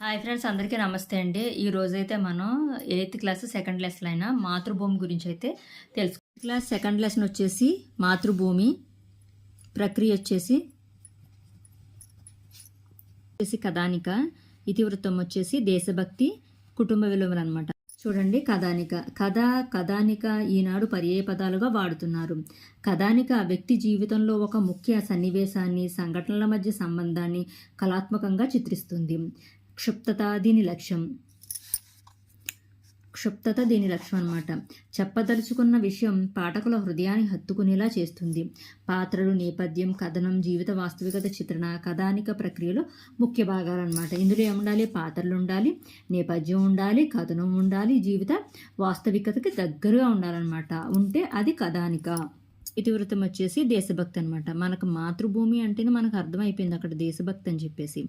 Hi friends అందరికీ నమస్తే అండి. ఈ రోజైతే మనం ఎయిత్ క్లాస్ సెకండ్ లెసన్ అయిన మాతృభూమి గురించి అయితే తెలుసు క్లాస్ సెకండ్ లెసన్ వచ్చేసి మాతృభూమి ప్రక్రియ వచ్చేసి వచ్చేసి కథానిక ఇతివృత్తం వచ్చేసి దేశభక్తి కుటుంబ విలువలు అనమాట చూడండి కథానిక. కథ కథానిక ఈనాడు పర్యాయ పదాలుగా వాడుతున్నారు. కథానిక వ్యక్తి జీవితంలో ఒక ముఖ్య సన్నివేశాన్ని సంఘటనల మధ్య సంబంధాన్ని కళాత్మకంగా చిత్రిస్తుంది. క్షుప్తత దీని లక్ష్యం. క్షుప్తత దీని లక్ష్యం అనమాట చెప్పదలుచుకున్న విషయం పాఠకుల హృదయాన్ని హత్తుకునేలా చేస్తుంది. పాత్రలు నేపథ్యం కథనం జీవిత వాస్తవికత చిత్రణ కథానిక ప్రక్రియలో ముఖ్య భాగాలు అనమాట ఇందులో ఏముండాలి? పాత్రలు ఉండాలి నేపథ్యం ఉండాలి కథనం ఉండాలి జీవిత వాస్తవికతకి దగ్గరగా ఉండాలన్నమాట. ఉంటే అది కథానిక. ఇతివృత్తం వచ్చేసి దేశభక్తి అనమాట మనకు మాతృభూమి అంటేనే మనకు అర్థమైపోయింది అక్కడ దేశభక్తి అని చెప్పేసి.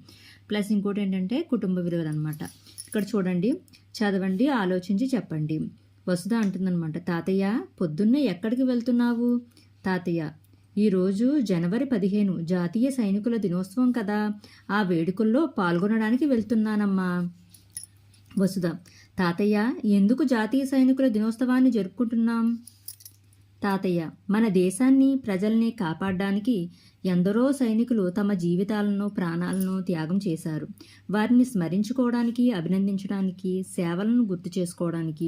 ప్లస్ ఇంకోటి ఏంటంటే కుటుంబ విలువలు అనమాట ఇక్కడ చూడండి చదవండి ఆలోచించి చెప్పండి. వసుధ అంటుందన్నమాట తాతయ్య పొద్దున్నే ఎక్కడికి వెళ్తున్నావు? తాతయ్య ఈరోజు జనవరి పదిహేను జాతీయ సైనికుల దినోత్సవం కదా. ఆ వేడుకల్లో పాల్గొనడానికి వెళ్తున్నానమ్మా. వసుధ తాతయ్య ఎందుకు జాతీయ సైనికుల దినోత్సవాన్ని జరుపుకుంటున్నాం? తాతయ్య మన దేశాన్ని ప్రజల్ని కాపాడడానికి ఎందరో సైనికులు తమ జీవితాలను ప్రాణాలను త్యాగం చేశారు. వారిని స్మరించుకోవడానికి అభినందించడానికి సేవలను గుర్తు చేసుకోవడానికి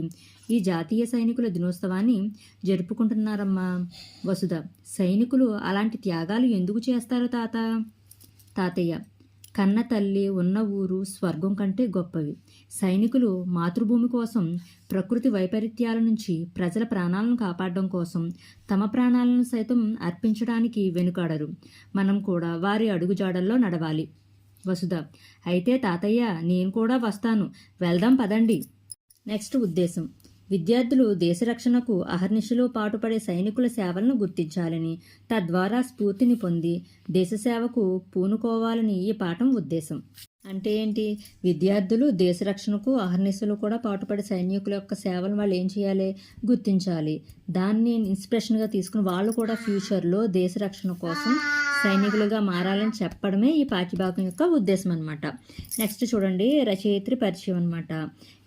ఈ జాతీయ సైనికుల దినోత్సవాన్ని జరుపుకుంటున్నారమ్మా. వసుధ సైనికులు అలాంటి త్యాగాలు ఎందుకు చేస్తారు తాత? తాతయ్య కన్న తల్లి ఉన్న ఊరు స్వర్గం కంటే గొప్పవి. సైనికులు మాతృభూమి కోసం ప్రకృతి వైపరీత్యాల నుంచి ప్రజల ప్రాణాలను కాపాడడం కోసం తమ ప్రాణాలను సైతం అర్పించడానికి వెనుకాడరు. మనం కూడా వారి అడుగుజాడల్లో నడవాలి. వసుధ అయితే తాతయ్య నేను కూడా వస్తాను. వెళ్దాం పదండి. నెక్స్ట్ ఉద్దేశం. విద్యార్థులు దేశ రక్షణకు అహర్నిశలో పాటుపడే సైనికుల సేవలను గుర్తించాలని తద్వారా స్ఫూర్తిని పొంది దేశ సేవకు పూనుకోవాలని ఈ పాఠం ఉద్దేశం. అంటే ఏంటి? విద్యార్థులు దేశ రక్షణకు అహర్నిశలు కూడా పాటుపడే సైనికుల యొక్క సేవలను వాళ్ళు ఏం చేయాలి? గుర్తించాలి. దాన్ని ఇన్స్పిరేషన్గా తీసుకుని వాళ్ళు కూడా ఫ్యూచర్లో దేశ రక్షణ కోసం సైనికులుగా మారాలని చెప్పడమే ఈ పాఠ్యభాగం యొక్క ఉద్దేశం అనమాట నెక్స్ట్ చూడండి రచయిత్రి పరిచయం అనమాట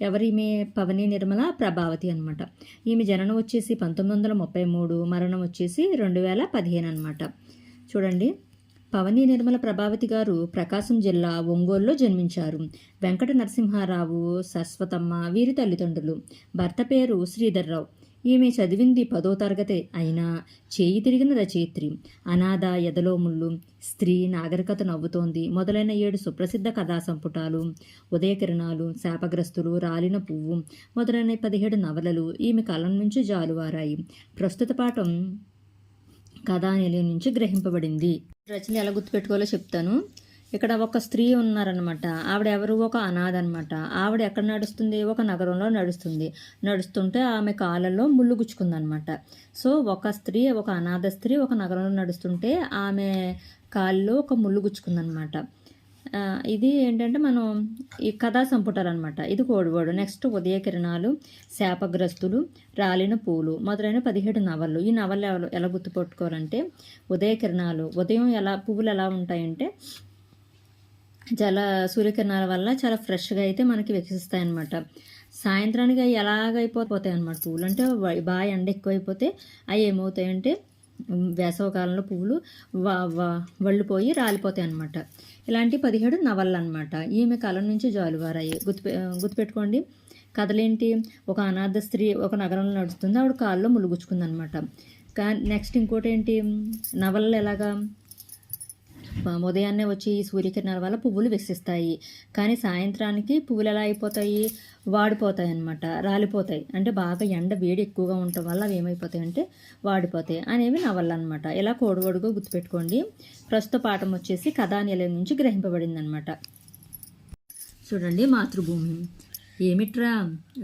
ఎవరిమే పవని నిర్మల ప్రభావతి అనమాట ఈమె జననం వచ్చేసి పంతొమ్మిది వందల ముప్పై మూడు మరణం వచ్చేసి రెండు వేల పదిహేను అనమాట చూడండి పవని నిర్మల ప్రభావతి గారు ప్రకాశం జిల్లా ఒంగోలులో జన్మించారు. వెంకట నరసింహారావు సరస్వతమ్మ వీరి తల్లిదండ్రులు. భర్త పేరు శ్రీధర్రావు. ఈమె చదివింది పదో తరగతే అయినా చేయి తిరిగిన రచయిత్రి. అనాథ ఎదలో ముళ్ళు స్త్రీ నాగరికత నవ్వుతోంది. మొదలైన ఏడు సుప్రసిద్ధ కథా సంపుటాలు ఉదయకిరణాలు శాపగ్రస్తులు రాలిన పువ్వు మొదలైన పదిహేడు నవలలు ఈమె కలం నుంచి జాలువారాయి. ప్రస్తుత పాఠం కథానిలయం నుంచి గ్రహింపబడింది. రచన ఎలా గుర్తుపెట్టుకోవాలో చెప్తాను. ఇక్కడ ఒక స్త్రీ ఉన్నారనమాట ఆవిడ ఎవరు? ఒక అనాథ అనమాట ఆవిడ ఎక్కడ నడుస్తుంది? ఒక నగరంలో నడుస్తుంది. నడుస్తుంటే ఆమె కాళ్ళల్లో ముళ్ళు గుచ్చుకుందనమాట సో ఒక స్త్రీ ఒక అనాథ స్త్రీ ఒక నగరంలో నడుస్తుంటే ఆమె కాళ్ళలో ఒక ముళ్ళు గుచ్చుకుందనమాట ఇది ఏంటంటే మనం ఈ కథా సంపుటాలు అనమాట ఇది కోడివాడు నెక్స్ట్ ఉదయ కిరణాలు శాపగ్రస్తులు రాలిన పూలు మొదలైన పదిహేడు నవళ్ళు. ఈ నవళ్ళు ఎలా- ఎలా గుర్తుపెట్టుకోవాలంటే ఉదయ కిరణాలు. ఉదయం ఎలా పువ్వులు ఎలా ఉంటాయంటే చాలా సూర్యకిరణాల వల్ల చాలా ఫ్రెష్గా అయితే మనకి వికసిస్తాయి అనమాట సాయంత్రానికి అవి ఎలాగైపోతాయి అనమాట పువ్వులు అంటే బాగా ఎండ ఎక్కువైపోతే అవి ఏమవుతాయంటే వేసవకాలంలో పువ్వులు వళ్ళిపోయి రాలిపోతాయి అనమాట ఇలాంటి పదిహేడు నవళ్ళు అనమాట ఈమె కాలం నుంచి జాలువారాయి. గుర్తు గుర్తుపెట్టుకోండి. కథలేంటి? ఒక అనాథ స్త్రీ ఒక నగరంలో నడుస్తుంది. ఆవిడ కాల్లో ములుగుచ్చుకుంది అనమాట కా నెక్స్ట్ ఇంకోటి ఏంటి నవలలు ఎలాగా? ఉదయాన్నే వచ్చి ఈ సూర్యకిరణాల వల్ల పువ్వులు వికసిస్తాయి. కానీ సాయంత్రానికి పువ్వులు ఎలా అయిపోతాయి? వాడిపోతాయి అన్నమాట. రాలిపోతాయి. అంటే బాగా ఎండ వేడి ఎక్కువగా ఉండటం వల్ల అవి ఏమైపోతాయి అంటే వాడిపోతాయి అనేవి నవళ్ళు అనమాట ఇలా కోడివడుగా గుర్తుపెట్టుకోండి. ప్రస్తుత పాఠం వచ్చేసి కథానిలయం నుంచి గ్రహింపబడింది అనమాట చూడండి మాతృభూమి. ఏమిట్రా?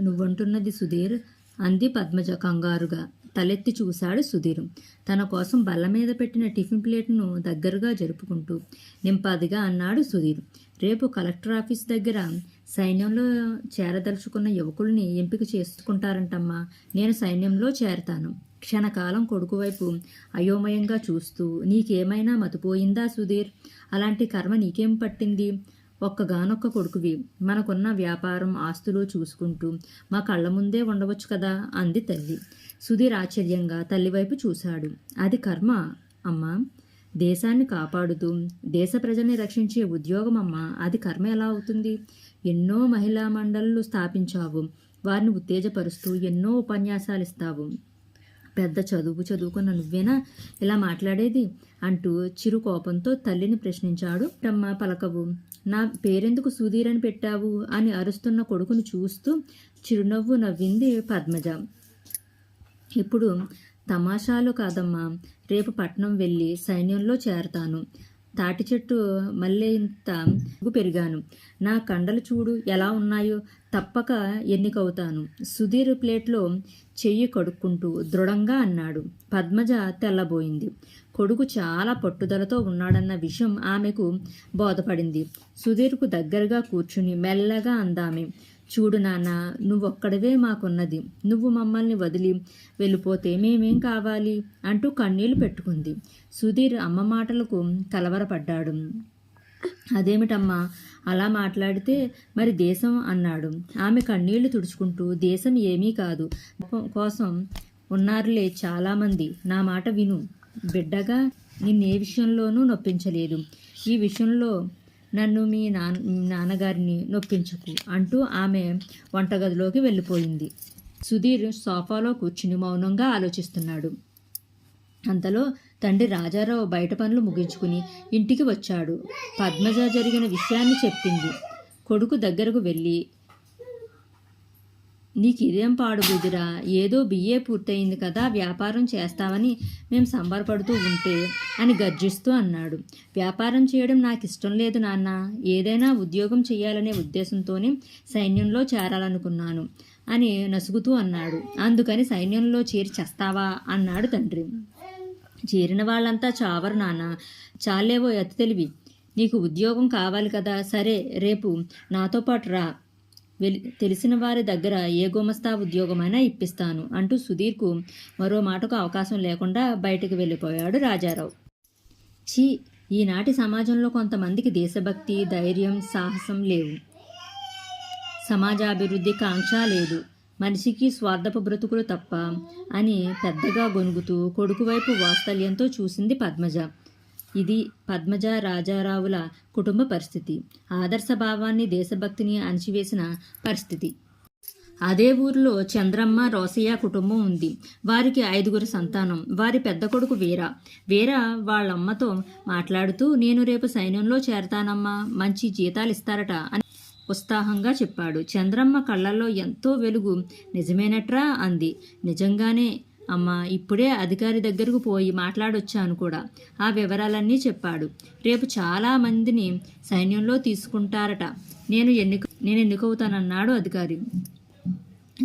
నువ్వంటున్నది సుధీర్ అంది పద్మజ కంగారుగా. తలెత్తి చూశాడు సుధీర్. తన కోసం బల్ల మీద పెట్టిన టిఫిన్ ప్లేట్ను దగ్గరగా జరుపుకుంటూ నింపాదిగా అన్నాడు సుధీర్. రేపు కలెక్టర్ ఆఫీస్ దగ్గర సైన్యంలో చేరదలుచుకున్న యువకుల్ని ఎంపిక చేసుకుంటారంటమ్మా. నేను సైన్యంలో చేరతాను. క్షణకాలం కొడుకు వైపు అయోమయంగా చూస్తూ నీకేమైనా మతిపోయిందా సుధీర్? అలాంటి కర్మ నీకేం పట్టింది? ఒక్కగానొక్క కొడుకువి. మనకున్న వ్యాపారం ఆస్తులు చూసుకుంటూ మా కళ్ళ ముందే ఉండవచ్చు కదా? అంది తల్లి. సుధీర్ ఆశ్చర్యంగా తల్లివైపు చూశాడు. అది కర్మ అమ్మా! దేశాన్ని కాపాడుతూ దేశ ప్రజల్ని రక్షించే ఉద్యోగం అమ్మా! అది కర్మ ఎలా అవుతుంది? ఎన్నో మహిళా మండళ్ళు స్థాపించావు. వారిని ఉత్తేజపరుస్తూ ఎన్నో ఉపన్యాసాలు ఇస్తావు. పెద్ద చదువు చదువుకున్న నువ్వేనా? ఇలా మాట్లాడేది? అంటూ చిరు కోపంతో తల్లిని ప్రశ్నించాడు టమ్మ పలకవు. నా పేరెందుకు సుధీర్ అని పెట్టావు అని అరుస్తున్న కొడుకును చూస్తూ చిరునవ్వు నవ్వింది పద్మజ. ఇప్పుడు తమాషాలు కాదమ్మా రేపు పట్నం వెళ్ళి సైన్యంలో చేరతాను. తాటి చెట్టు మళ్ళీ ఇంత పెరిగాను. నా కండలు చూడు ఎలా ఉన్నాయో తప్పక ఎన్నికవుతాను. సుధీర్ ప్లేట్లో చెయ్యి కడుక్కుంటూ దృఢంగా అన్నాడు. పద్మజ తెల్లబోయింది. కొడుకు చాలా పట్టుదలతో ఉన్నాడన్న విషయం ఆమెకు బోధపడింది. సుధీర్కు దగ్గరగా కూర్చుని మెల్లగా అందామె చూడు నాన్న నువ్వొక్కడవే మాకున్నది. నువ్వు మమ్మల్ని వదిలి వెళ్ళిపోతే మేమేం కావాలి? అంటూ కన్నీళ్ళు పెట్టుకుంది. సుధీర్ అమ్మ మాటలకు కలవరపడ్డాడు. అదేమిటమ్మా అలా మాట్లాడితే మరి దేశం? అన్నాడు. ఆమె కన్నీళ్ళు తుడుచుకుంటూ దేశం ఏమీ కాదు. కోసం ఉన్నారులే చాలామంది. నా మాట విను. బిడ్డగా నిన్నే విషయంలోనూ నొప్పించలేదు. ఈ విషయంలో నన్ను మీ నాన్న నాన్నగారిని నొప్పించకు అంటూ ఆమె వంటగదిలోకి వెళ్ళిపోయింది. సుధీర్ సోఫాలో కూర్చుని మౌనంగా ఆలోచిస్తున్నాడు. అంతలో తండ్రి రాజారావు బయట పనులు ముగించుకుని ఇంటికి వచ్చాడు. పద్మజ జరిగిన విషయాన్ని చెప్పింది. కొడుకు దగ్గరకు వెళ్ళి నీకు ఇదేం పాడు బుదిరా? ఏదో బిఏ పూర్తయింది కదా వ్యాపారం చేస్తామని మేము సంబరపడుతూ ఉంటే అని గర్జిస్తూ అన్నాడు. వ్యాపారం చేయడం నాకు ఇష్టం లేదు నాన్న. ఏదైనా ఉద్యోగం చేయాలనే ఉద్దేశంతోనే సైన్యంలో చేరాలనుకున్నాను అని నసుగుతూ అన్నాడు. అందుకని సైన్యంలో చేరి చేస్తావా? అన్నాడు తండ్రి. చేరిన వాళ్ళంతా చావరు నాన్న. చాలేవో ఎత్తు తెలివి. నీకు ఉద్యోగం కావాలి కదా. సరే రేపు నాతో పాటు రా. తెలిసిన వారి దగ్గర ఏ గుమస్తా ఉద్యోగమైనా ఇప్పిస్తాను అంటూ సుధీర్కు మరో మాటకు అవకాశం లేకుండా బయటకు వెళ్ళిపోయాడు రాజారావు. ఛీ ఈనాటి సమాజంలో కొంతమందికి దేశభక్తి ధైర్యం సాహసం లేవు. సమాజాభివృద్ధి కాంక్ష లేదు. మనిషికి స్వార్థపు బ్రతుకులు తప్ప అని పెద్దగా గొనుగుతూ కొడుకు వైపు వాత్సల్యంతో చూసింది పద్మజ. ఇది పద్మజ రాజారావుల కుటుంబ పరిస్థితి. ఆదర్శ భావాన్ని దేశభక్తిని అణచివేసిన పరిస్థితి. అదే ఊరిలో చంద్రమ్మ రోసయ్య కుటుంబం ఉంది. వారికి ఐదుగురు సంతానం. వారి పెద్ద కొడుకు వీర. వీర వాళ్ళమ్మతో మాట్లాడుతూ నేను రేపు సైన్యంలో చేరతానమ్మా. మంచి జీతాలు ఇస్తారట అని ఉత్సాహంగా చెప్పాడు. చంద్రమ్మ కళ్ళల్లో ఎంతో వెలుగు. నిజమేనట్రా అంది. నిజంగానే అమ్మా ఇప్పుడే అధికారి దగ్గరకు పోయి మాట్లాడొచ్చాను కూడా. ఆ వివరాలన్నీ చెప్పాడు. రేపు చాలా మందిని సైన్యంలో తీసుకుంటారట. నేను ఎన్నిక నేను ఎన్నికవుతానన్నాడు అధికారి.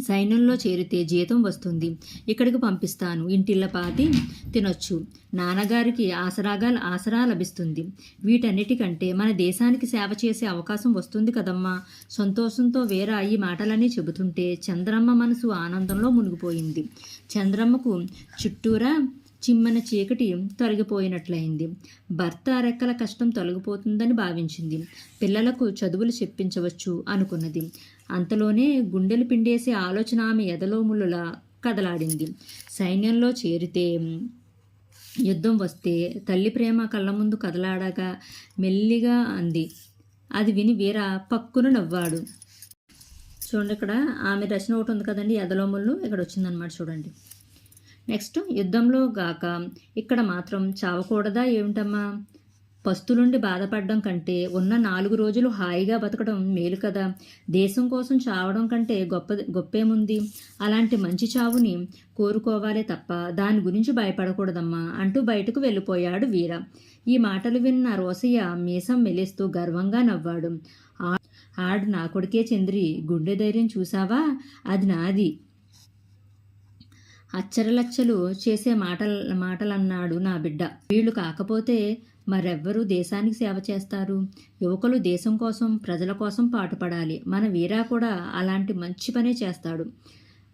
సైన్యంలో చేరితే జీతం వస్తుంది. ఇక్కడికి పంపిస్తాను. ఇంటిల్లపాతి తినొచ్చు. నాన్నగారికి ఆసరాగా ఆసరా లభిస్తుంది. వీటన్నిటికంటే మన దేశానికి సేవ చేసే అవకాశం వస్తుంది కదమ్మా. సంతోషంతో వేరా ఈ మాటలన్నీ చెబుతుంటే చంద్రమ్మ మనసు ఆనందంలో మునిగిపోయింది. చంద్రమ్మకు చుట్టూరా చిమ్మన చీకటి తొలగిపోయినట్లయింది. భర్త రెక్కల కష్టం తొలగిపోతుందని భావించింది. పిల్లలకు చదువులు చెప్పించవచ్చు అనుకున్నది. అంతలోనే గుండెలు పిండేసే ఆలోచన ఆమె ఎదలోములులా కదలాడింది. సైన్యంలో చేరితే యుద్ధం వస్తే తల్లి ప్రేమ కళ్ళ ముందు కదలాడగా మెల్లిగా అంది. అది విని వీర పక్కున నవ్వాడు. చూడండి ఇక్కడ ఆమె రచన ఒకటి ఉంది కదండి ఎదలోములు ఇక్కడ వచ్చిందనమాట చూడండి. నెక్స్ట్ యుద్ధంలో గాక ఇక్కడ మాత్రం చావకూడదా ఏమిటమ్మా? పస్తులుండి బాధపడడం కంటే ఉన్న నాలుగు రోజులు హాయిగా బతకడం మేలు కదా. దేశం కోసం చావడం కంటే గొప్ప గొప్పేముంది? అలాంటి మంచి చావుని కోరుకోవాలే తప్ప దాని గురించి భయపడకూడదమ్మా అంటూ బయటకు వెళ్ళిపోయాడు వీర. ఈ మాటలు విన్న రోసయ్య మీసం మెలేస్తూ గర్వంగా నవ్వాడు. ఆడు నా కొడుకే చంద్రి గుండె ధైర్యం చూసావా అది నాది. అచ్చరలచ్చలు చేసే మాటల మాటలన్నాడు నా బిడ్డ. వీళ్ళు కాకపోతే మరెవ్వరూ దేశానికి సేవ చేస్తారు. యువకులు దేశం కోసం ప్రజల కోసం పాటుపడాలి. మన వీరా కూడా అలాంటి మంచి పనే చేస్తాడు.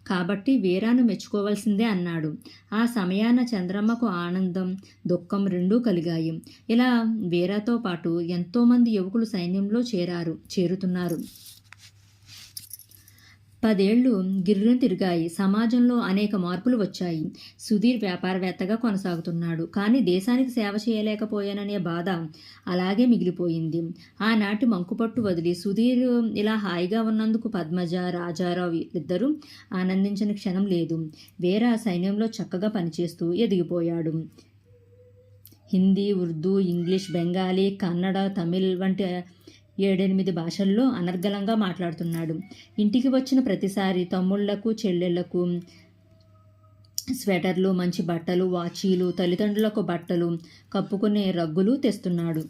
కాబట్టి వీరాను మెచ్చుకోవాల్సిందే అన్నాడు. ఆ సమయాన చంద్రమ్మకు ఆనందం దుఃఖం రెండూ కలిగాయి. ఇలా వీరాతో పాటు ఎంతోమంది యువకులు సైన్యంలో చేరారు చేరుతున్నారు. పదేళ్ళు గిర్రును తిరిగాయి. సమాజంలో అనేక మార్పులు వచ్చాయి. సుధీర్ వ్యాపారవేత్తగా కొనసాగుతున్నాడు. కానీ దేశానికి సేవ చేయలేకపోయాననే బాధ అలాగే మిగిలిపోయింది. ఆనాటి మంకుపట్టు వదిలి సుధీర్ ఇలా హాయిగా ఉన్నందుకు పద్మజ రాజారావు ఇద్దరూ ఆనందించిన క్షణం లేదు. వేరే సైన్యంలో చక్కగా పనిచేస్తూ ఎదిగిపోయాడు. హిందీ ఉర్దూ ఇంగ్లీష్ బెంగాలీ కన్నడ తమిళ్ వంటి ఏడెనిమిది భాషల్లో అనర్గళంగా మాట్లాడుతున్నాడు. ఇంటికి వచ్చిన ప్రతిసారి తమ్ముళ్ళకు చెల్లెళ్ళకు స్వెటర్లు మంచి బట్టలు వాచీలు తల్లిదండ్రులకు బట్టలు కప్పుకునే రగ్గులు తెస్తున్నాడు.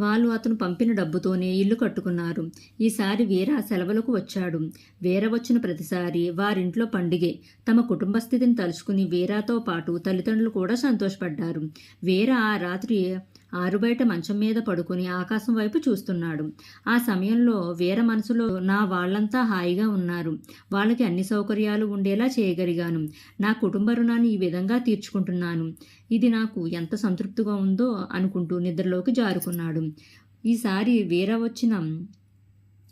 వాళ్ళు అతను పంపిన డబ్బుతోనే ఇల్లు కట్టుకున్నారు. ఈసారి వీర సెలవులకు వచ్చాడు. వీర వచ్చిన ప్రతిసారి వారింట్లో పండుగే. తమ కుటుంబ స్థితిని తలుచుకుని వీరాతో పాటు తల్లిదండ్రులు కూడా సంతోషపడ్డారు. వీర ఆ రాత్రి ఆరుబయట మంచం మీద పడుకుని ఆకాశం వైపు చూస్తున్నాడు. ఆ సమయంలో వీర మనసులో నా వాళ్ళంతా హాయిగా ఉన్నారు. వాళ్ళకి అన్ని సౌకర్యాలు ఉండేలా చేయగలిగాను. నా కుటుంబ రుణాన్ని ఈ విధంగా తీర్చుకుంటున్నాను. ఇది నాకు ఎంత సంతృప్తిగా ఉందో అనుకుంటూ నిద్రలోకి జారుకున్నాడు. ఈసారి వీర వచ్చిన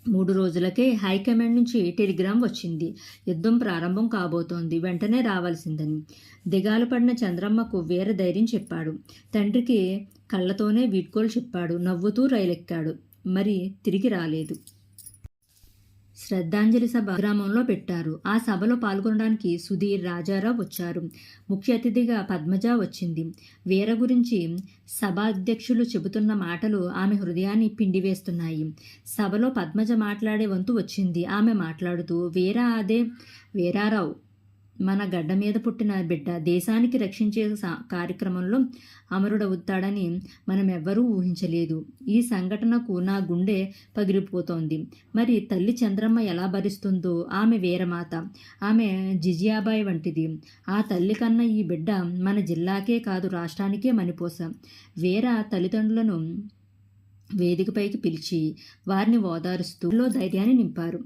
మూడు రోజులకే హైకమాండ్ నుంచి టెలిగ్రామ్ వచ్చింది. యుద్ధం ప్రారంభం కాబోతోంది. వెంటనే రావాల్సిందని. దిగాలు పడిన చంద్రమ్మకు వీర ధైర్యం చెప్పాడు. తండ్రికి కళ్ళతోనే వీడ్కోలు చెప్పాడు. నవ్వుతూ రైలెక్కాడు. మరి తిరిగి రాలేదు. శ్రద్ధాంజలి సభ గ్రామంలో పెట్టారు. ఆ సభలో పాల్గొనడానికి సుధీర్ రాజారావు వచ్చారు. ముఖ్య అతిథిగా పద్మజ వచ్చింది. వీర గురించి సభాధ్యక్షులు చెబుతున్న మాటలు ఆమె హృదయాన్ని పిండివేస్తున్నాయి. సభలో పద్మజ మాట్లాడే వంతు వచ్చింది. ఆమె మాట్లాడుతూ వీరా అదే వీరారావు మన గడ్డ మీద పుట్టిన బిడ్డ దేశానికి రక్షించే కార్యక్రమంలో అమరుడవుతాడని మనం ఎవ్వరూ ఊహించలేదు. ఈ సంఘటనకు నా గుండె పగిలిపోతోంది. మరి తల్లి చంద్రమ్మ ఎలా భరిస్తుందో? ఆమె వీరమాత. ఆమె జిజియాబాయ్ వంటిది. ఆ తల్లి కన్నా ఈ బిడ్డ మన జిల్లాకే కాదు రాష్ట్రానికే మణిపోస. వీర తల్లిదండ్రులను వేదికపైకి పిలిచి వారిని ఓదారుస్తూ ధైర్యాన్ని నింపారు.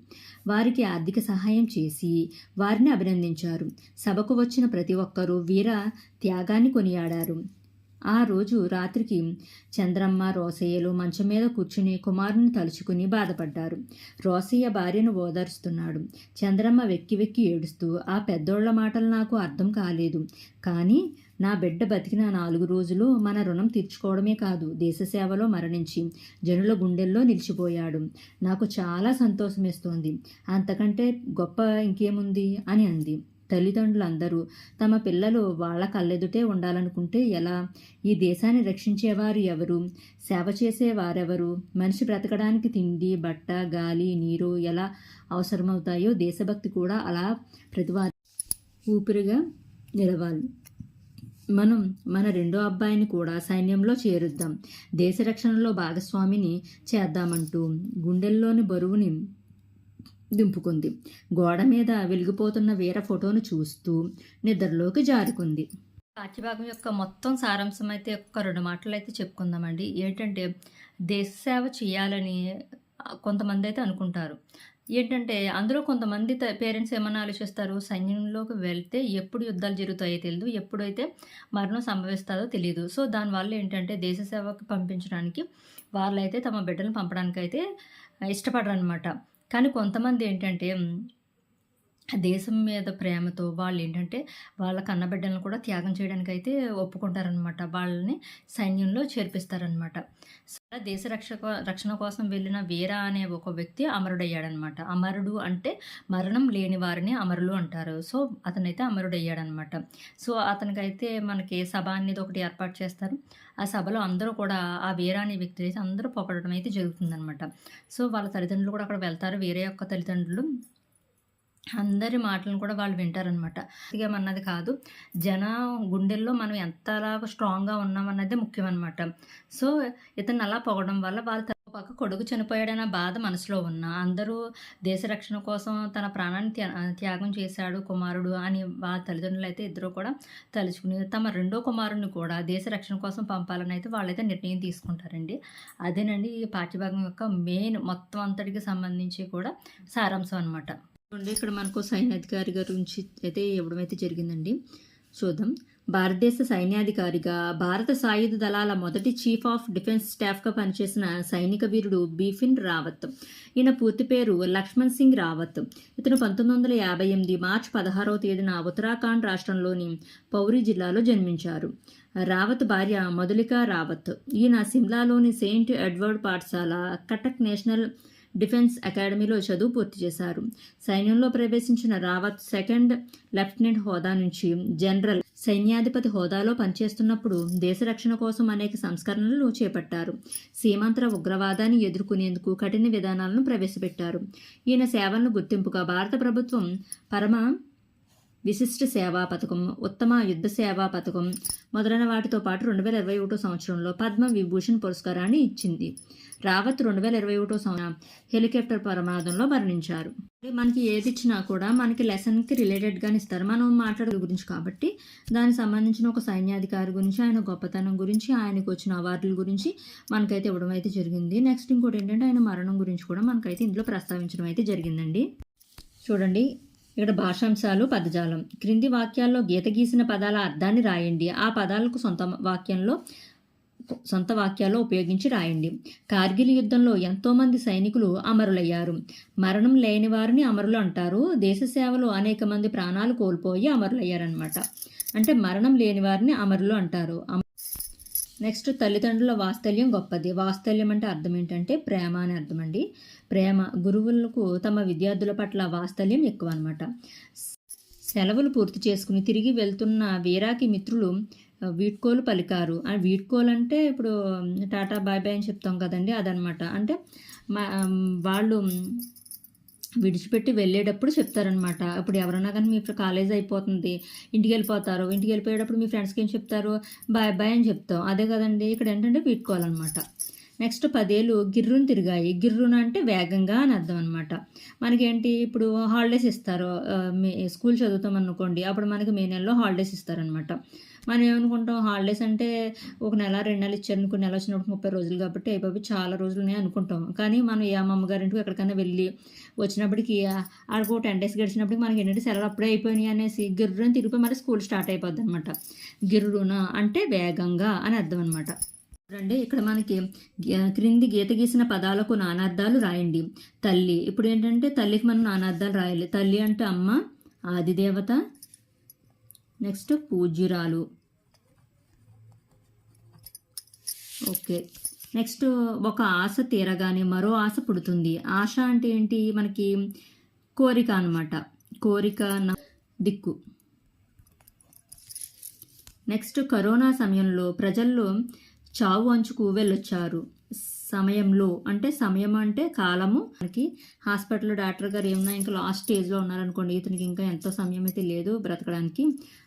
వారికి ఆర్థిక సహాయం చేసి వారిని అభినందించారు. సభకు వచ్చిన ప్రతి ఒక్కరూ వీర త్యాగాన్ని కొనియాడారు. ఆ రోజు రాత్రికి చంద్రమ్మ రోసయ్యలు మంచం మీద కూర్చుని కుమారుని తలుచుకుని బాధపడ్డారు. రోసయ్య భార్యను ఓదారుస్తున్నాడు. చంద్రమ్మ వెక్కి వెక్కి ఏడుస్తూ ఆ పెద్దోళ్ళ మాటలు నాకు అర్థం కాలేదు. కానీ నా బిడ్డ బతికిన నాలుగు రోజులు మన రుణం తీర్చుకోవడమే కాదు దేశ సేవలో మరణించి జనుల గుండెల్లో నిలిచిపోయాడు. నాకు చాలా సంతోషమేస్తోంది. అంతకంటే గొప్ప ఇంకేముంది? అని అంది. తల్లిదండ్రులందరూ తమ పిల్లలు వాళ్ళ కళ్ళెదుటే ఉండాలనుకుంటే ఎలా? ఈ దేశాన్ని రక్షించేవారు ఎవరు? సేవ చేసేవారెవరు మనిషి బ్రతకడానికి తిండి బట్ట గాలి నీరు ఎలా అవసరమవుతాయో దేశభక్తి కూడా అలా ప్రతివాది ఊపిరిగా నిలవాలి. మనం మన రెండో అబ్బాయిని కూడా సైన్యంలో చేరుద్దాం. దేశ రక్షణలో భాగస్వామిని చేద్దామంటూ గుండెల్లోని బరువుని దింపుకుంది. గోడ మీద వెలిగిపోతున్న వీర ఫోటోను చూస్తూ నిద్రలోకి జారుకుంది. పాఠ్యభాగం యొక్క మొత్తం సారాంశం అయితే ఒక్క రెండు మాటలు అయితే చెప్పుకుందామండి. ఏంటంటే దేశ సేవ చేయాలని కొంతమంది అయితే అనుకుంటారు. ఏంటంటే అందులో కొంతమంది పేరెంట్స్ ఏమన్నా ఆలోచిస్తారు సైన్యంలోకి వెళ్తే ఎప్పుడు యుద్ధాలు జరుగుతాయో తెలియదు ఎప్పుడైతే మరణం సంభవిస్తుందో తెలియదు సో దానివల్ల ఏంటంటే దేశ సేవకు పంపించడానికి వాళ్ళైతే తమ బిడ్డలను పంపడానికి అయితే ఇష్టపడరు అనమాట కానీ కొంతమంది ఏంటంటే దేశం మీద ప్రేమతో వాళ్ళు ఏంటంటే వాళ్ళ కన్నబిడ్డలను కూడా త్యాగం చేయడానికి అయితే ఒప్పుకుంటారనమాట. వాళ్ళని సైన్యంలో చేర్పిస్తారనమాట. దేశ రక్ష రక్షణ కోసం వెళ్ళిన వీర అనే ఒక వ్యక్తి అమరుడయ్యాడనమాట. అమరుడు అంటే మరణం లేని వారిని అమరులు అంటారు. సో అతనైతే అమరుడయ్యాడనమాట. సో అతనికైతే మనకి సభ అనేది ఒకటి ఏర్పాటు చేస్తారు. ఆ సభలో అందరూ కూడా ఆ వీర అనే వ్యక్తి అయితే అందరూ పొగడడం అయితే జరుగుతుందనమాట. సో వాళ్ళ తల్లిదండ్రులు కూడా అక్కడ వెళ్తారు. వేరే యొక్క తల్లిదండ్రులు అందరి మాటలను కూడా వాళ్ళు వింటారనమాట ఏమన్నది కాదు. జన గుండెల్లో మనం ఎంతలాగా స్ట్రాంగ్గా ఉన్నామన్నది ముఖ్యం అనమాట సో ఇతను అలా పొగడం వల్ల వాళ్ళ పక్క కొడుకు చనిపోయాడన్న బాధ మనసులో ఉన్న అందరూ దేశ రక్షణ కోసం తన ప్రాణాన్ని త్యాగం చేశాడు కుమారుడు అని వాళ్ళ తల్లిదండ్రులు అయితే ఇద్దరు కూడా తలుచుకుని తమ రెండో కుమారుడిని కూడా దేశ రక్షణ కోసం పంపాలని అయితే వాళ్ళైతే నిర్ణయం తీసుకుంటారండి. అదేనండి ఈ పాఠ్యభాగం యొక్క మెయిన్ మొత్తం అంతటికి సంబంధించి కూడా సారాంశం అనమాట చూడండి ఇక్కడ మనకు సైన్యాధికారి గురించి అయితే ఇవ్వడం అయితే జరిగిందండి. చూద్దాం. భారతదేశ సైన్యాధికారిగా భారత సాయుధ దళాల మొదటి చీఫ్ ఆఫ్ డిఫెన్స్ స్టాఫ్గా పనిచేసిన సైనిక వీరుడు బిపిన్ రావత్. ఈయన పూర్తి పేరు లక్ష్మణ్ సింగ్ రావత్. ఇతను పంతొమ్మిది వందల యాభై ఎనిమిది మార్చి పదహారవ తేదీన ఉత్తరాఖండ్ రాష్ట్రంలోని పౌరి జిల్లాలో జన్మించారు. రావత్ భార్య మధులిక రావత్. ఈయన సిమ్లాలోని సెయింట్ ఎడ్వర్డ్ పాఠశాల కటక్ నేషనల్ డిఫెన్స్ అకాడమీలో చదువు పూర్తి చేశారు. సైన్యంలో ప్రవేశించిన రావత్ సెకండ్ లెఫ్టినెంట్ హోదా నుంచి జనరల్ సైన్యాధిపతి హోదాలో పనిచేస్తున్నప్పుడు దేశ రక్షణ కోసం అనేక సంస్కరణలు చేపట్టారు. సీమాంతర ఉగ్రవాదాన్ని ఎదుర్కొనేందుకు కఠిన విధానాలను ప్రవేశపెట్టారు. ఈయన సేవలను గుర్తింపుగా భారత ప్రభుత్వం పరమ విశిష్ట సేవా పథకం ఉత్తమ యుద్ధ సేవా పథకం మొదలైన వాటితో పాటు రెండు వేల ఇరవై ఒకటో సంవత్సరంలో పద్మ విభూషణ్ పురస్కారాన్ని ఇచ్చింది. రావత్ రెండు వేల ఇరవై ఒకటో సంవత్సరం హెలికాప్టర్ ప్రమాదంలో మరణించారు. మనకి ఏది ఇచ్చినా కూడా మనకి లెసన్కి రిలేటెడ్గానే ఇస్తారు. మనం మాట్లాడే గురించి కాబట్టి దానికి సంబంధించిన ఒక సైన్యాధికారి గురించి ఆయన గొప్పతనం గురించి ఆయనకు వచ్చిన అవార్డుల గురించి మనకైతే ఇవ్వడం అయితే జరిగింది. నెక్స్ట్ ఇంకోటి ఏంటంటే ఆయన మరణం గురించి కూడా మనకైతే ఇందులో ప్రస్తావించడం అయితే జరిగిందండి. చూడండి ఇక్కడ భాషాంశాలు పదజాలం. క్రింది వాక్యాల్లో గీత గీసిన పదాల అర్థాన్ని రాయండి. ఆ పదాలకు సొంత వాక్యంలో సొంత వాక్యాల్లో ఉపయోగించి రాయండి. కార్గిల్ యుద్ధంలో ఎంతోమంది సైనికులు అమరులయ్యారు. మరణం లేని వారిని అమరులు అంటారు. దేశ సేవలో అనేక మంది ప్రాణాలు కోల్పోయి అమరులయ్యారనమాట అంటే మరణం లేని వారిని అమరులు అంటారు. నెక్స్ట్ తల్లిదండ్రుల వాత్సల్యం గొప్పది. వాత్సల్యం అంటే అర్థం ఏంటంటే ప్రేమ అని అర్థం అండి ప్రేమ గురువులకు తమ విద్యార్థుల పట్ల వాత్సల్యం ఎక్కువ అనమాట సెలవులు పూర్తి చేసుకుని తిరిగి వెళ్తున్న వీరాకి మిత్రులు వీడ్కోలు పలికారు. ఆ వీడ్కోలు అంటే ఇప్పుడు టాటా బాయ్ బాయ్ అని చెప్తాం కదండి అదనమాట. అంటే మా వాళ్ళు విడిచిపెట్టి వెళ్ళేటప్పుడు చెప్తారనమాట ఇప్పుడు ఎవరన్నా కానీ మీ కాలేజ్ అయిపోతుంది ఇంటికి వెళ్ళిపోతారు ఇంటికి వెళ్ళిపోయేటప్పుడు మీ ఫ్రెండ్స్కి ఏం చెప్తారు? బాయ్ బాయ్ అని చెప్తాం. అదే కదండి ఇక్కడ ఏంటంటే వీడ్కోవాలన్నమాట. నెక్స్ట్ పదేళ్ళు గిర్రును తిరిగాయి. గిర్రున అంటే వేగంగా అని అర్థం అనమాట మనకేంటి? ఇప్పుడు హాలిడేస్ ఇస్తారు. స్కూల్ చదువుతాం అనుకోండి అప్పుడు మనకి మే నెలలో హాలిడేస్ ఇస్తారనమాట మనం ఏమనుకుంటాం? హాలిడేస్ అంటే ఒక నెల రెండు నెలలు ఇచ్చారు అనుకుని నెల వచ్చినప్పుడు ముప్పై రోజులు కాబట్టి అయిపోయి చాలా రోజులు అనుకుంటాం. కానీ మనం ఏ అమ్మగారింటికి ఎక్కడికైనా వెళ్ళి వచ్చినప్పటికి ఆడికి టెన్ డేస్ గడిచినప్పటికి మనకి ఏంటంటే సెలవులు అప్పుడే అయిపోయినాయి అనేసి గిర్రుని తిరిగిపోయి మరి స్కూల్ స్టార్ట్ అయిపోద్ది అనమాట గిర్రున అంటే వేగంగా అని అర్థం అనమాట చూడండి ఇక్కడ మనకి క్రింది గీత గీసిన పదాలకు నానార్థాలు రాయండి. తల్లి ఇప్పుడు ఏంటంటే తల్లికి మనం నానార్థాలు రాయాలి. తల్లి అంటే అమ్మ ఆదిదేవత నెక్స్ట్ పూజ్యురాలు. ఓకే. నెక్స్ట్ ఒక ఆశ తీరగానే మరో ఆశ పుడుతుంది. ఆశ అంటే ఏంటి? మనకి కోరిక అనమాట కోరిక దిక్కు. నెక్స్ట్ కరోనా సమయంలో ప్రజల్లో చావు అంచుకు వెళ్ళొచ్చారు. సమయంలో అంటే సమయం అంటే కాలము. మనకి హాస్పిటల్లో డాక్టర్ గారు ఏమన్నా ఇంకా లాస్ట్ స్టేజ్లో ఉన్నారనుకోండి ఇతనికి ఇంకా ఎంతో సమయం అయితే లేదు బ్రతకడానికి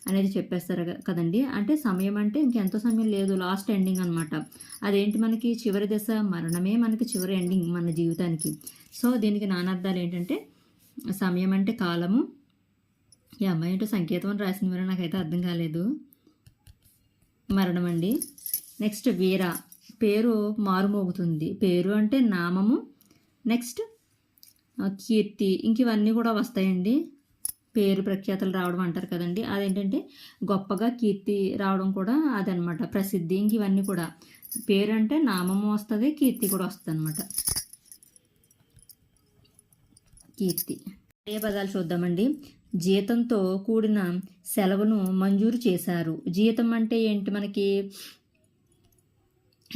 అనేది చెప్పేస్తారు కదండి. అంటే సమయం అంటే ఇంకెంతో సమయం లేదు లాస్ట్ ఎండింగ్ అనమాట అదేంటి మనకి చివరి దశ? మరణమే మనకి చివరి ఎండింగ్ మన జీవితానికి. సో దీనికి నానార్థాలు ఏంటంటే సమయం అంటే కాలము. ఈ అమ్మాయి ఏంటో సంకేతం అని రాసిన నాకైతే అర్థం కాలేదు. మరణం అండి నెక్స్ట్ వీర. పేరు మారుమోగుతుంది. పేరు అంటే నామము నెక్స్ట్ కీర్తి ఇంక ఇవన్నీ కూడా వస్తాయండి. పేరు ప్రఖ్యాతలు రావడం అంటారు కదండి. అదేంటంటే గొప్పగా కీర్తి రావడం కూడా అదనమాట. ప్రసిద్ధి ఇంక ఇవన్నీ కూడా. పేరు అంటే నామము వస్తుంది కీర్తి కూడా వస్తుంది అనమాట కీర్తి. ఏ పదాలు చూద్దామండి? జీతంతో కూడిన సెలవును మంజూరు చేశారు. జీతం అంటే ఏంటి మనకి?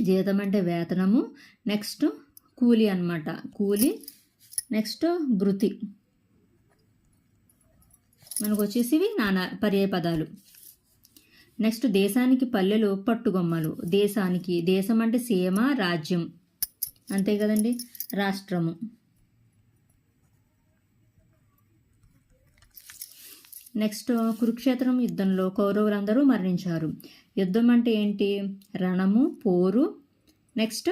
జీతం అంటే వేతనము నెక్స్ట్ కూలి అనమాట కూలి నెక్స్ట్ భృతి మనకు వచ్చేసివి నానా పర్యాయ పదాలు. నెక్స్ట్ దేశానికి పల్లెలు పట్టుగొమ్మలు. దేశానికి దేశం అంటే సీమ రాజ్యం. అంతే కదండి? రాష్ట్రము. నెక్స్ట్ కురుక్షేత్రం యుద్ధంలో కౌరవులందరూ మరణించారు. యుద్ధం అంటే ఏంటి? రణము పోరు. నెక్స్ట్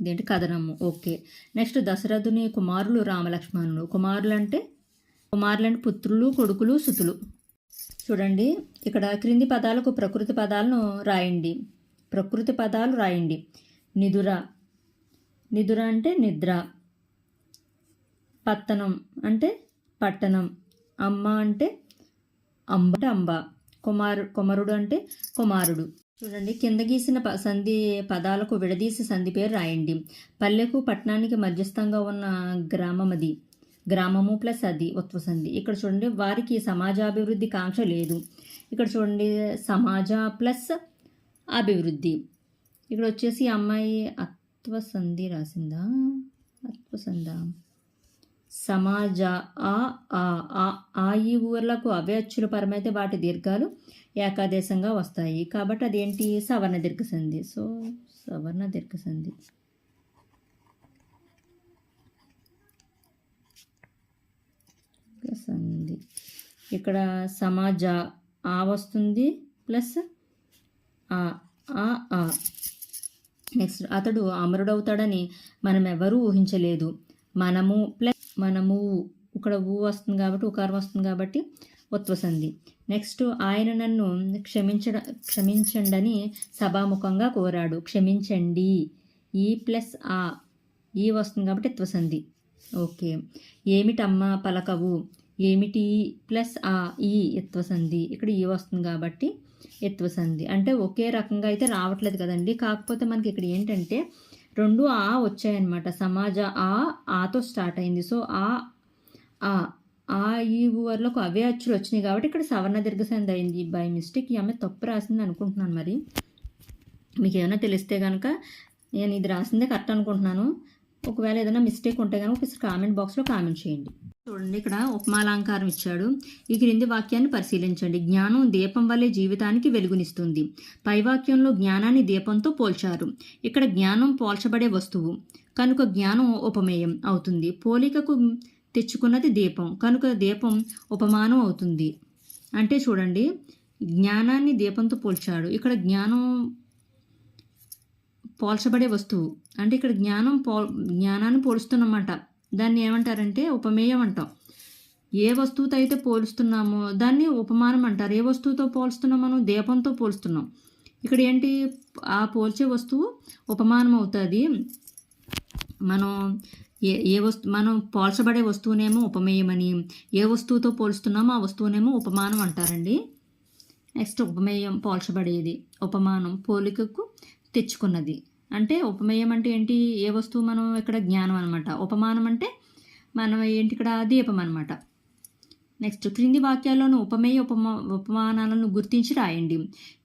ఇదేంటి? కథనము. ఓకే. నెక్స్ట్ దశరథుని కుమారులు రామలక్ష్మణులు. కుమారులు అంటే కుమారులు అంటే పుత్రులు కొడుకులు సుతులు. చూడండి. ఇక్కడ క్రింది పదాలకు ప్రకృతి పదాలను రాయండి. ప్రకృతి పదాలు రాయండి. నిదుర. నిదుర అంటే నిద్ర. పత్తనం అంటే పట్టణం. అమ్మ అంటే అంబ అంటే అంబ. కుమారు కుమారుడు అంటే కుమారుడు. చూడండి కింద గీసిన ప సంధి పదాలకు విడదీసి సంధి పేరు రాయండి. పల్లెకు పట్టణానికి మధ్యస్థంగా ఉన్న గ్రామం అది. గ్రామము ప్లస్ అది ఉత్వ సంధి. ఇక్కడ చూడండి వారికి సమాజాభివృద్ధి కాంక్ష లేదు. ఇక్కడ చూడండి సమాజ ప్లస్ అభివృద్ధి. ఇక్కడ వచ్చేసి అమ్మాయి అత్వ సంధి రాసిందా? అత్వ సంధి సమాజ ఆ ఆ ఆ ఆ ఈ ఊర్లకు అవే అచ్చుల పరమైతే వాటి దీర్ఘాలు ఏకాదేశంగా వస్తాయి. కాబట్టి అదేంటి? సవర్ణ దీర్ఘ సంధి సో సవర్ణ దీర్ఘ సంధి సంధి ఇక్కడ సమాజ ఆ వస్తుంది ప్లస్ ఆ ఆ ఆ. నెక్స్ట్ అతడు అమరుడవుతాడని మనం ఎవరూ ఊహించలేదు. మనము ప్లస్ మనము ఇక్కడ ఊ వస్తుంది కాబట్టి ఉకారం వస్తుంది కాబట్టి ఉత్వసంధి నెక్స్ట్ ఆయన నన్ను క్షమించడ క్షమించండని సభాముఖంగా కోరాడు. క్షమించండి. ఈ ప్లస్ ఆ ఈ వస్తుంది కాబట్టి త్వసంధి ఓకే. ఏమిటమ్మా పలకవు? ఏమిటి ప్లస్ ఆ ఈ ఎత్వసంధి ఇక్కడ ఈ వస్తుంది కాబట్టి ఎత్వసంధి అంటే ఒకే రకంగా అయితే రావట్లేదు కదండి. కాకపోతే మనకి ఇక్కడ ఏంటంటే రెండు ఆ వచ్చాయన్నమాట. సమాజ ఆ ఆతో స్టార్ట్ అయింది. సో ఆ ఆ ఆ ఈ ఊర్లకు అవే అచ్చులు వచ్చినాయి కాబట్టి ఇక్కడ సవర్ణ దీర్ఘసంధి అయింది. బై మిస్టేక్ ఈ ఆమె తప్పు రాసింది అనుకుంటున్నాను మరి. మీకు ఏమైనా తెలిస్తే కనుక నేను ఇది రాసిందే కరెక్ట్ అనుకుంటున్నాను. ఒకవేళ ఏదైనా మిస్టేక్ ఉంటే కనుక ఒకసారి కామెంట్ బాక్స్లో కామెంట్ చేయండి. చూడండి ఇక్కడ ఉపమాలంకారం ఇచ్చాడు. ఈ క్రింది వాక్యాన్ని పరిశీలించండి. జ్ఞానం దీపం వల్లే జీవితానికి వెలుగునిస్తుంది. పై వాక్యంలో జ్ఞానాన్ని దీపంతో పోల్చారు. ఇక్కడ జ్ఞానం పోల్చబడే వస్తువు కనుక జ్ఞానం ఉపమేయం అవుతుంది. పోలికకు తెచ్చుకున్నది దీపం కనుక దీపం ఉపమానం అవుతుంది. అంటే చూడండి జ్ఞానాన్ని దీపంతో పోల్చాడు. ఇక్కడ జ్ఞానం పోల్చబడే వస్తువు అంటే ఇక్కడ జ్ఞానం పోల్ జ్ఞానాన్ని పోలుస్తున్నమాట. దాన్ని ఏమంటారంటే ఉపమేయం అంటాం. ఏ వస్తువుతో అయితే పోలుస్తున్నామో దాన్ని ఉపమానం అంటారు. ఏ వస్తువుతో పోలుస్తున్నాం మనం దీపంతో పోలుస్తున్నాం. ఇక్కడ ఏంటి? ఆ పోల్చే వస్తువు ఉపమానం అవుతుంది మనం ఏ ఏ వస్తు మనం పోల్చబడే వస్తువునేమో ఉపమేయమని ఏ వస్తువుతో పోలుస్తున్నామో ఆ వస్తువునేమో ఉపమానం అంటారండి. నెక్స్ట్ ఉపమేయం పోల్చబడేది ఉపమానం పోలికకు తెచ్చుకున్నది. అంటే ఉపమేయం అంటే ఏంటి? ఏ వస్తువు మనం ఇక్కడ జ్ఞానం అనమాట ఉపమానం అంటే మనం ఏంటి ఇక్కడ దీపం అనమాట నెక్స్ట్ క్రింది వాక్యాల్లోని ఉపమేయ ఉపమా ఉపమానాలను గుర్తించి రాయండి.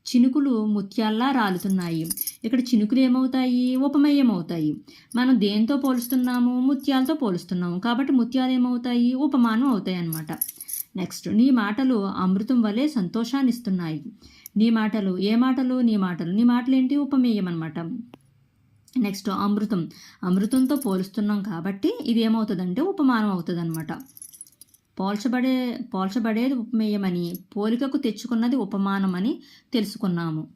చినుకులు ముత్యాల్లా రాలుతున్నాయి. ఇక్కడ చినుకులు ఏమవుతాయి? ఉపమేయం అవుతాయి మనం దేంతో పోలుస్తున్నాము? ముత్యాలతో పోలుస్తున్నాము. కాబట్టి ముత్యాలు ఏమవుతాయి? ఉపమానం అవుతాయి అన్నమాట. నెక్స్ట్ నీ మాటలు అమృతం వలె సంతోషాన్ని ఇస్తున్నాయి నీ మాటలు ఏ మాటలు? నీ మాటలు. నీ మాటలు ఏంటి? ఉపమేయం అనమాట నెక్స్ట్ అమృతం. అమృతంతో పోలుస్తున్నాం కాబట్టి ఇది ఏమవుతుందంటే ఉపమానం అవుతుంది అనమాట పోల్చబడే పోల్చబడేది ఉపమేయమని పోలికకు తెచ్చుకున్నది ఉపమానమని తెలుసుకున్నాము.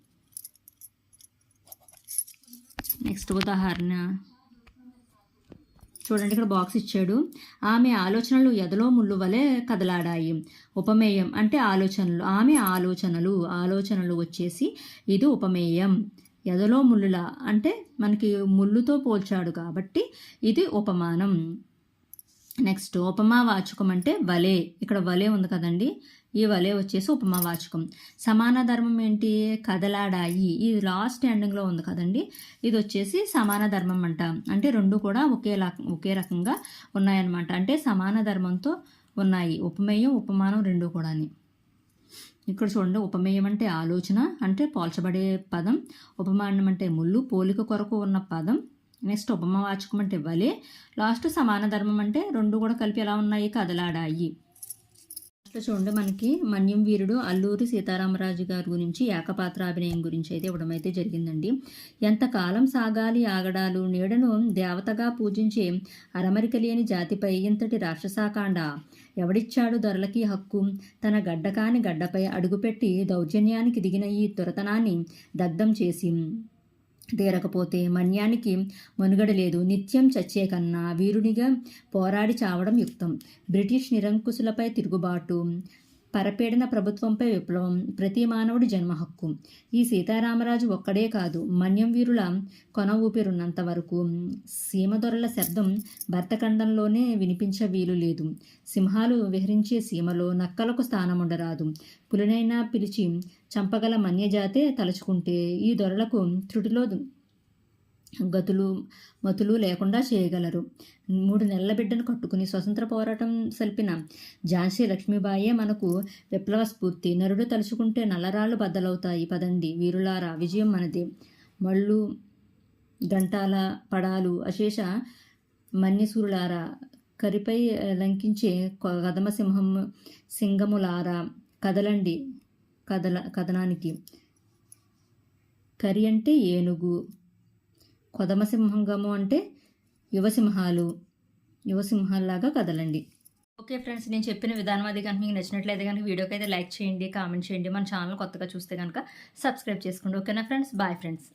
నెక్స్ట్ ఉదాహరణ. చూడండి ఇక్కడ బాక్స్ ఇచ్చాడు. ఆమె ఆలోచనలు ఎదలో ముళ్ళు వలె కదలాడాయి. ఉపమేయం అంటే ఆలోచనలు. ఆమె ఆలోచనలు ఆలోచనలు వచ్చేసి ఇది ఉపమేయం. ఎదలో ముళ్ళులా అంటే మనకి ముళ్ళుతో పోల్చాడు కాబట్టి ఇది ఉపమానం. నెక్స్ట్ ఉపమావాచకం అంటే వలే. ఇక్కడ వలే ఉంది కదండి. ఈ వలే వచ్చేసి ఉపమావాచకం. సమాన ధర్మం ఏంటి? కదలాడాయి. ఇది లాస్ట్ ఎండింగ్లో ఉంది కదండి. ఇది వచ్చేసి సమాన ధర్మం అంట. అంటే రెండు కూడా ఒకే ఒకే రకంగా ఉన్నాయన్నమాట. అంటే సమాన ధర్మంతో ఉన్నాయి. ఉపమేయం ఉపమానం రెండు కూడాని. ఇక్కడ చూడండి ఉపమేయం అంటే ఆలోచన అంటే పోల్చబడే పదం. ఉపమానం అంటే ముళ్ళు పోలిక కొరకు ఉన్న పదం. నెక్స్ట్ ఉపమవాచకం అంటే వలే. లాస్ట్ సమాన ధర్మం అంటే రెండు కూడా కలిపి ఎలా ఉన్నాయి? కదలాడాయి. ఇక్కడ చూడండి మనకి మన్యం వీరుడు అల్లూరి సీతారామరాజు గారి గురించి ఏకపాత్రాభినయం గురించి అయితే ఇవ్వడం అయితే జరిగిందండి. ఎంతకాలం సాగాలి ఆగడాలు నీడను దేవతగా పూజించే అరమరిక లేని జాతిపై ఇంతటి రాక్షసాకాండ ఎవడిచ్చాడు ధరలకి హక్కు? తన గడ్డకాని గడ్డపై అడుగుపెట్టి దౌర్జన్యానికి దిగిన ఈ తురతనాన్ని దగ్ధం చేసి తీరకపోతే మన్యానికి మనుగడ లేదు. నిత్యం చచ్చే కన్నా వీరునిగా పోరాడి చావడం యుక్తం. బ్రిటిష్ నిరంకుశులపై తిరుగుబాటు పరపీడన ప్రభుత్వంపై విప్లవం ప్రతి మానవుడి జన్మ హక్కు. ఈ సీతారామరాజు ఒక్కడే కాదు మన్యం వీరుల కొన ఊపిరున్నంత వరకు. సీమదొరల శబ్దం భర్తఖండంలోనే వినిపించ వీలు లేదు. సింహాలు విహరించే సీమలో నక్కలకు స్థానం ఉండరాదు పులినైనా పిలిచి చంపగల మన్యజాతే తలుచుకుంటే ఈ దొరలకు త్రుటిలో గతులు మతులు లేకుండా చేయగలరు. మూడు నెలల బిడ్డను కట్టుకుని స్వతంత్ర పోరాటం సల్పిన ఝాన్సీ లక్ష్మీబాయే మనకు విప్లవ స్ఫూర్తి. నరుడు తలుచుకుంటే నల్లరాళ్ళు బద్దలవుతాయి. పదండి వీరులారా విజయం మనదే. మళ్ళు గంటాల పడాలు అశేష మన్యసూరులారా కరిపై లంకించే కదమసింహం సింగములారా కదలండి కదల కథనానికి కరి అంటే ఏనుగు కొదమసింహంగము అంటే యువసింహాలు. యువసింహాల్లాగా కదలండి. ఓకే ఫ్రెండ్స్ నేను చెప్పిన విధానం అది కనుక మీకు నచ్చినట్లయితే కనుక వీడియోకి అయితే లైక్ చేయండి కామెంట్ చేయండి. మన ఛానల్ కొత్తగా చూస్తే కనుక సబ్స్క్రైబ్ చేసుకోండి. ఓకేనా ఫ్రెండ్స్? Bye friends.